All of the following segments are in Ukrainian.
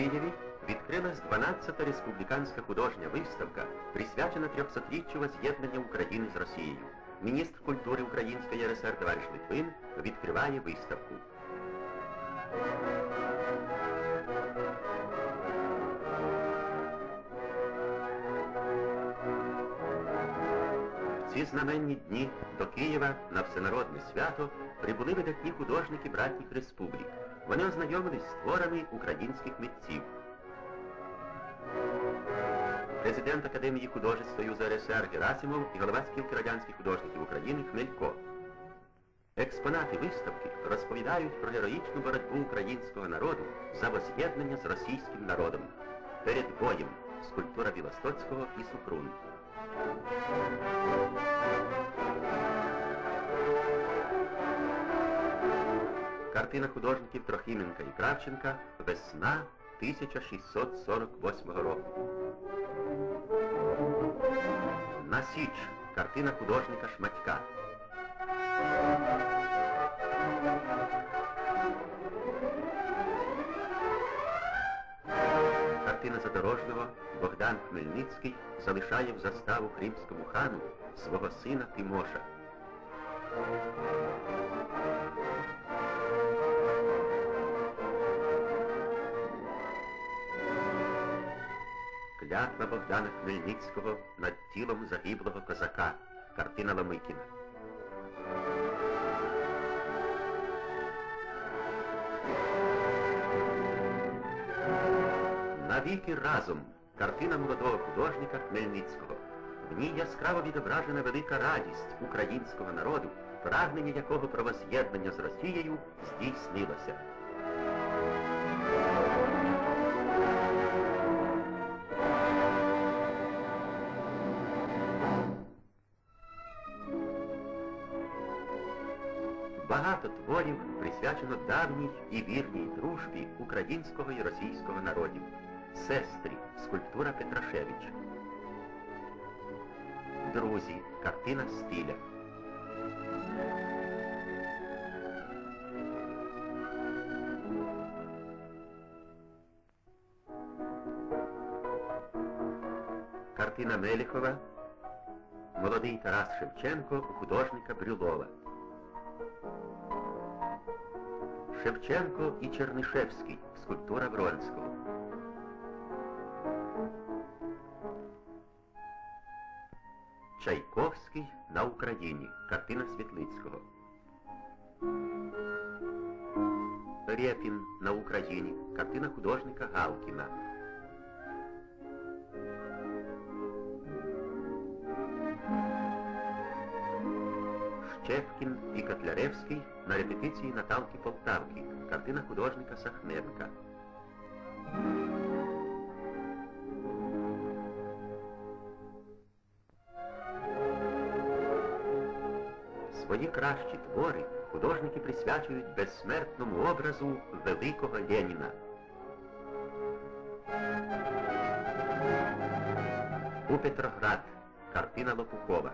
Києві відкрилась 12-та республіканська художня виставка, присвячена 300-річчю воз'єднання України з Росією. Міністр культури Української РСР товариш Литвин відкриває виставку. Ці знаменні дні до Києва на всенародне свято прибули видатні художники братніх республік. Вони ознайомились з творами українських митців. Президент Академії художеств Союзу РСР Герасимов і голова спілки радянських художників України Хмелько. Експонати виставки розповідають про героїчну боротьбу українського народу за воз'єднання з російським народом. Перед боєм скульптура Білостоцького і Супрун. Картина художників Трохименка і Кравченка Весна 1648 року. На Січ. Картина художника Шматька. Картина Задорожного Богдан Хмельницький залишає в заставу кримському хану свого сина Тимоша. Клятва Богдана Хмельницького над тілом загиблого козака. Картина Ломикіна. Навіки разом. Картина молодого художника Хмельницького. В ній яскраво відображена велика радість українського народу, прагнення якого про воз'єднання з Росією здійснилося. Багато творів присвячено давній і вірній дружбі українського і російського народів. Сестри, скульптура Петрашевича. Друзі, картина стиля. Картина Меліхова. Молодий Тарас Шевченко художника Брюлова. Шевченко і Чернишевський. Скульптура Вронського. Чайковський на Україні. Картина Світлицького. Рєпін на Україні. Картина художника Галкіна. Щепкін і Котляревський на репетиції Наталки Полтавки. Картина художника Сахненка. Свої кращі твори художники присвячують безсмертному образу великого Леніна. У Петроград. Картина Лопухова.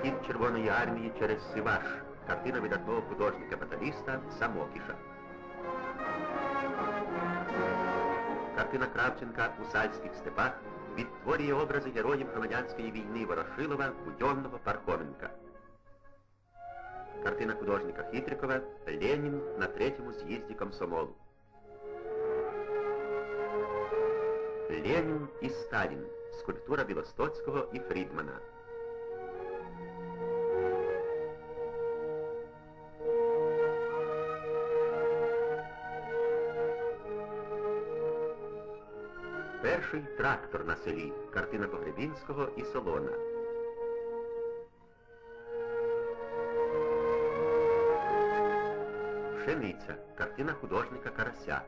Перехід Червоної армії через Сиваш. Картина видатного художника-баталіста Самокіша. Картина Кравченка у сальських степах відтворює образи героїв громадянської війни Ворошилова, Будьонного, Пархоменка. Картина художника Хитрикова Ленін на третьому з'їзді комсомолу. Ленін і Сталін. Скульптура Білостоцького і Фрідмана. Перший трактор на селі. Картина Погребінського і Солона. Пшениця. Картина художника Карася.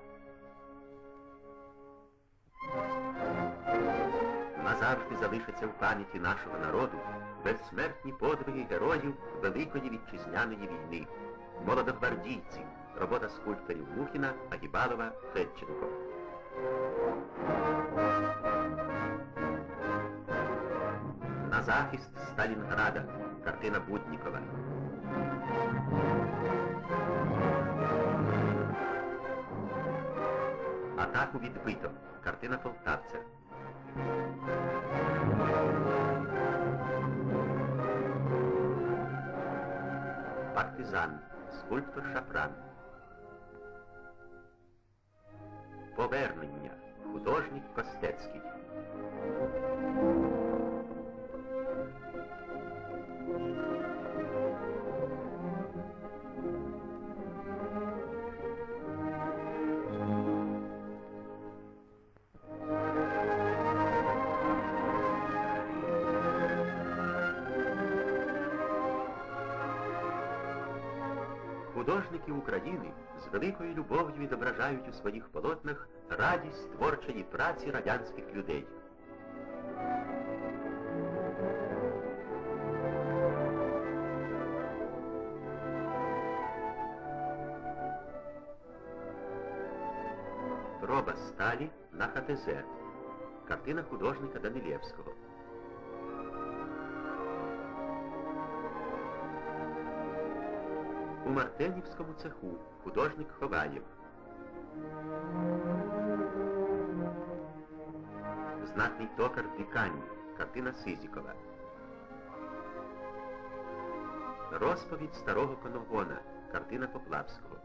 Назавжди залишаться в пам'яті нашого народу безсмертні подвиги героїв Великої Вітчизняної війни. Молодогвардійці. Робота скульпторів Мухіна, Агібалова, Федченко. На захист Сталінграда. Картина Буднікова. Атаку відбито. Картина полтавця. Партизан. Скульптор Шапран. Повернення. Художник Костецький. Художники України з великою любов'ю відображають у своїх полотнах радість творчої праці радянських людей. Проба сталі на ХТЗ. Картина художника Данилєвського. У Мартенівському цеху художник Ховаєв. Знатний токар Дикань. Картина Сизікова. Розповідь старого коногона. Картина Поплавського.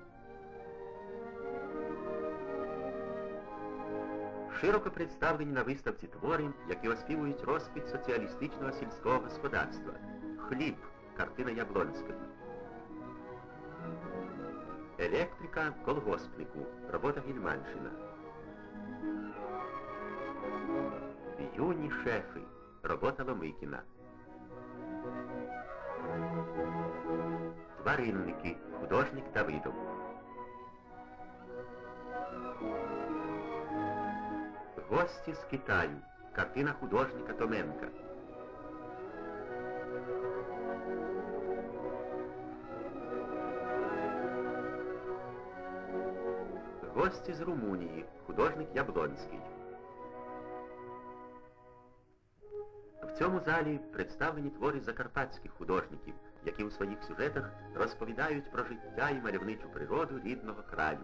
Широко представлені на виставці твори, які оспівують розквіт соціалістичного сільського господарства. Хліб. Картина Яблонської. Електрика колгоспнику. Робота Гільманшина. Юні шефи. Робота Ломикіна. Тваринники. Художник Давидов. Гості з Китаю. Картина художника Томенка. Гості з Румунії. Художник Яблонський. В цьому залі представлені твори закарпатських художників, які у своїх сюжетах розповідають про життя і мальовничу природу рідного краю.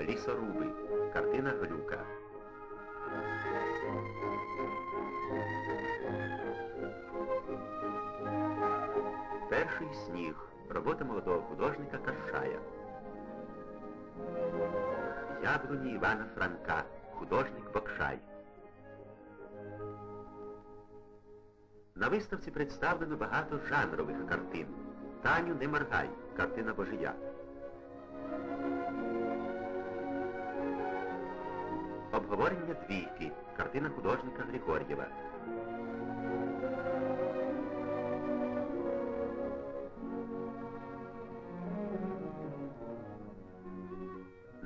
Лісоруби. Картина Глюка. Перший сніг. Робота молодого художника Каршая. Яблуні Івана Франка. Художник Бокшай. На виставці представлено багато жанрових картин. Таню не моргай. Картина Божия. Обговорення двійки. Картина художника Григор'єва.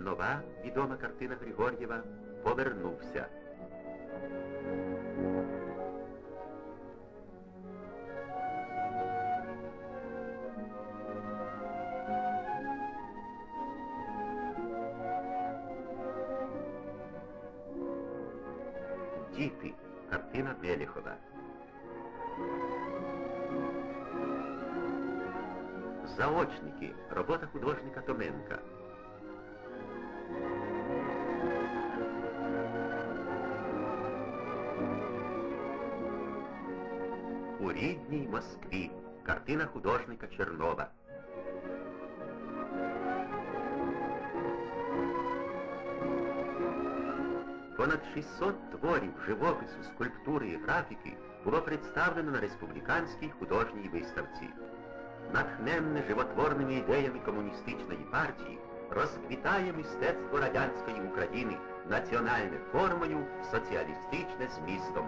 Нова відома картина Григор'єва Повернувся. Діти. Картина Меліхова. Заочники. Робота художника Томенка. У рідній Москві. Картина художника Чернова. Понад 600 творів живопису, скульптури і графіки було представлено на республіканській художній виставці. Натхненне животворними ідеями комуністичної партії розквітає мистецтво радянської України національне формою, соціалістичне змістом.